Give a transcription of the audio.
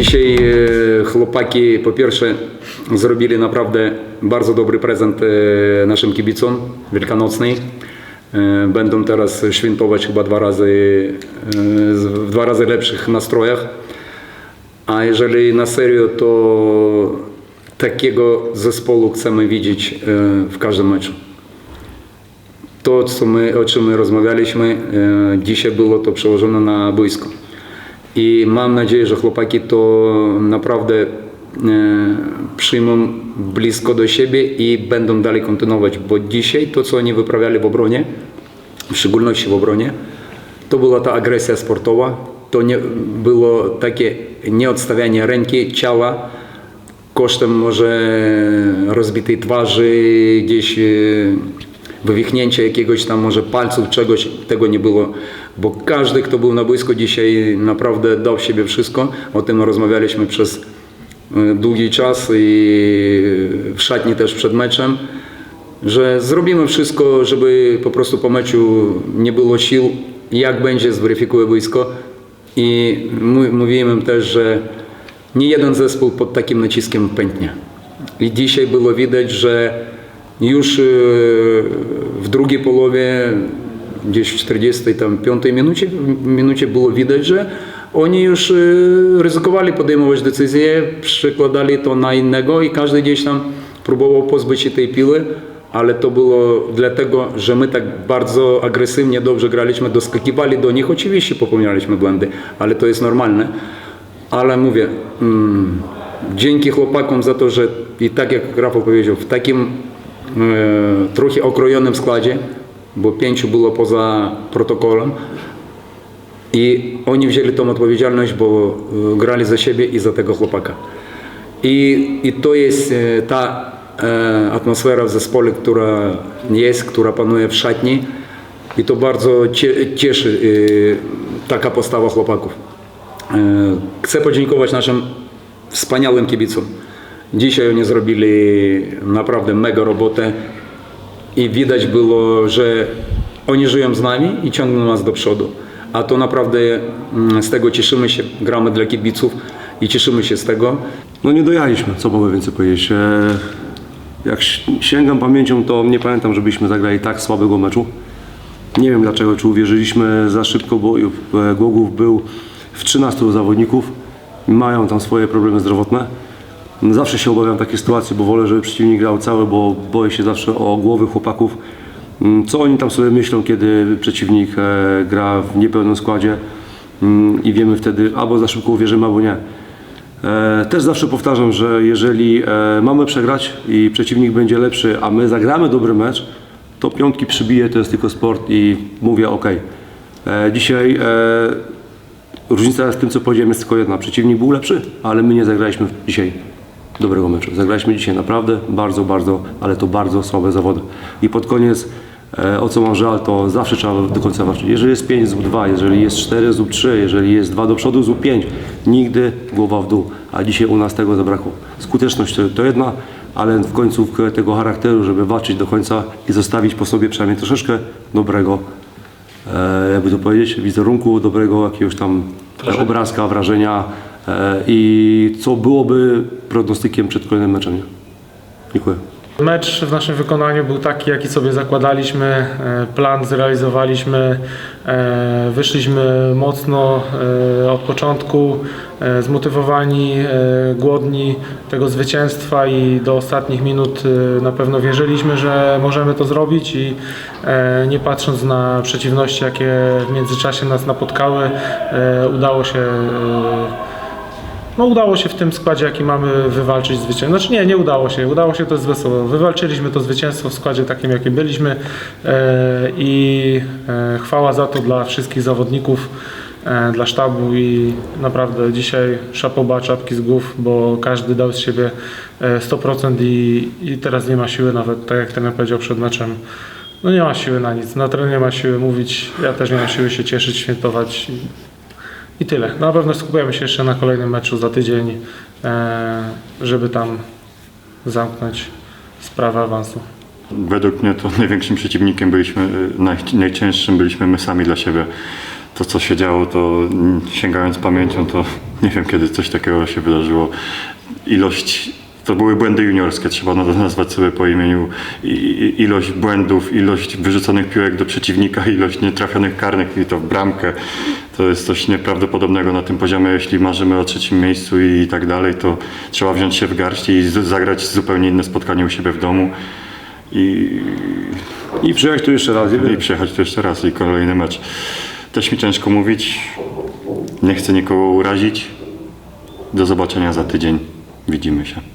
Dzisiaj e, chłopaki po pierwsze zrobili naprawdę bardzo dobry prezent e, naszym kibicom wielkanocny. E, Będą teraz świętować chyba dwa razy, w dwa razy lepszych nastrojach. A jeżeli na serio, to takiego zespołu chcemy widzieć w każdym meczu. To, co my, o czym my rozmawialiśmy, dzisiaj było to przełożone na boisko. I mam nadzieję, że chłopaki to naprawdę e, przyjmą blisko do siebie i będą dalej kontynuować, bo dzisiaj to, co oni wyprawiali w obronie, w szczególności w obronie, to była ta agresja sportowa, to nie było takie nieodstawianie ręki, ciała kosztem może rozbitej twarzy, gdzieś e, wywichnięcia jakiegoś tam może palców, czegoś, tego nie było, bo każdy, kto był na boisku dzisiaj naprawdę dał siebie wszystko, o tym rozmawialiśmy przez e, długi czas i w szatni też przed meczem, że zrobimy wszystko, żeby po prostu po meczu nie było sił, jak będzie zweryfikuje boisko i mówiłem też, że nie jeden zespół pod takim naciskiem pęknie. I dzisiaj było widać, że już e, w drugiej połowie, gdzieś w 45 minucie, minucie było widać, że oni już e, ryzykowali podejmować decyzje, przekładali to na innego i każdy gdzieś tam próbował pozbyć się tej piły, ale to było dlatego, że my tak bardzo agresywnie dobrze graliśmy, doskakiwali do nich, oczywiście popełnialiśmy błędy, ale to jest normalne. Ale mówię, mm, dzięki chłopakom za to, że i tak jak Rafał powiedział, w takim e, trochę okrojonym składzie, bo pięciu było poza protokolem i oni wzięli tą odpowiedzialność, bo e, grali za siebie i za tego chłopaka. I, i to jest e, ta e, atmosfera w zespole, która jest, która panuje w szatni i to bardzo cie, cieszy taka postawa chłopaków. Chcę podziękować naszym wspaniałym kibicom. Dzisiaj oni zrobili naprawdę mega robotę i widać było, że oni żyją z nami i ciągną nas do przodu. A to naprawdę mm, z tego cieszymy się, gramy dla kibiców i cieszymy się z tego. No nie dojaliśmy, co mogę więcej powiedzieć. Jak si- sięgam pamięcią, to nie pamiętam, żebyśmy zagrali tak słabego meczu. Nie wiem dlaczego, czy uwierzyliśmy za szybko, bo e, Głogów był w 13 zawodników. Mają tam swoje problemy zdrowotne. Zawsze się obawiam takiej sytuacji, bo wolę, żeby przeciwnik grał cały, bo boję się zawsze o głowy chłopaków. Mm, Co oni tam sobie myślą, kiedy przeciwnik e, gra w niepełnym składzie Mm, i wiemy wtedy, albo za szybko uwierzymy, albo nie. E, Też zawsze powtarzam, że jeżeli e, mamy przegrać i przeciwnik będzie lepszy, a my zagramy dobry mecz, to piątki przybije, to jest tylko sport i mówię ok. Dzisiaj różnica z tym, co powiedziałem, jest tylko jedna. Przeciwnik był lepszy, ale my nie zagraliśmy dzisiaj dobrego meczu. Zagraliśmy dzisiaj naprawdę bardzo, bardzo, ale to bardzo słabe zawody. I pod koniec, e, o co mam żal, to zawsze trzeba do końca walczyć. Jeżeli jest 5, zrób 2, jeżeli jest 4, zrób 3, jeżeli jest 2 do przodu, zrób 5. Nigdy głowa w dół. A dzisiaj u nas tego zabrakło. Skuteczność to, to jedna, ale w końcu tego charakteru, żeby walczyć do końca i zostawić po sobie przynajmniej troszeczkę dobrego, e, jakby to powiedzieć, wizerunku, dobrego jakiegoś tam e, obrazka, wrażenia i co byłoby prognostykiem przed kolejnym meczem. Dziękuję. Mecz w naszym wykonaniu był taki, jaki sobie zakładaliśmy. e, Plan zrealizowaliśmy. e, Wyszliśmy mocno e, od początku, e, zmotywowani, e, głodni tego zwycięstwa i do ostatnich minut e, na pewno wierzyliśmy, że możemy to zrobić i e, nie patrząc na przeciwności, jakie w międzyczasie nas napotkały, e, udało się e, no udało się w tym składzie, jaki mamy, wywalczyć zwycięstwo. Znaczy nie, nie udało się. Udało się to jest wesoło. Wywalczyliśmy to zwycięstwo w składzie takim, jakim byliśmy e, i e, chwała za to dla wszystkich zawodników, e, dla sztabu i naprawdę dzisiaj szapoba, czapki z głów, bo każdy dał z siebie e, 100% i, i teraz nie ma siły nawet, tak jak ten powiedział przed meczem, no nie ma siły na nic. Na trener nie ma siły mówić, ja też nie mam siły się cieszyć, świętować. I, tyle. Na pewno skupujemy się jeszcze na kolejnym meczu za tydzień, e, żeby tam zamknąć sprawę awansu. Według mnie to największym przeciwnikiem byliśmy, naj, najcięższym byliśmy my sami dla siebie. To co się działo, to sięgając pamięcią, to Nie wiem, kiedy coś takiego się wydarzyło. Ilość, to były błędy juniorskie, trzeba na- nazwać sobie po imieniu. I, ilość błędów, ilość wyrzuconych piłek do przeciwnika, ilość nietrafionych karnych i to w bramkę. To jest coś nieprawdopodobnego na tym poziomie. Jeśli marzymy o trzecim miejscu i tak dalej, to trzeba wziąć się w garść i zagrać zupełnie inne spotkanie u siebie w domu. I, I przyjechać tu jeszcze raz. i przyjechać tu jeszcze raz i kolejny mecz. Też mi ciężko mówić. Nie chcę nikogo urazić. Do zobaczenia za tydzień. Widzimy się.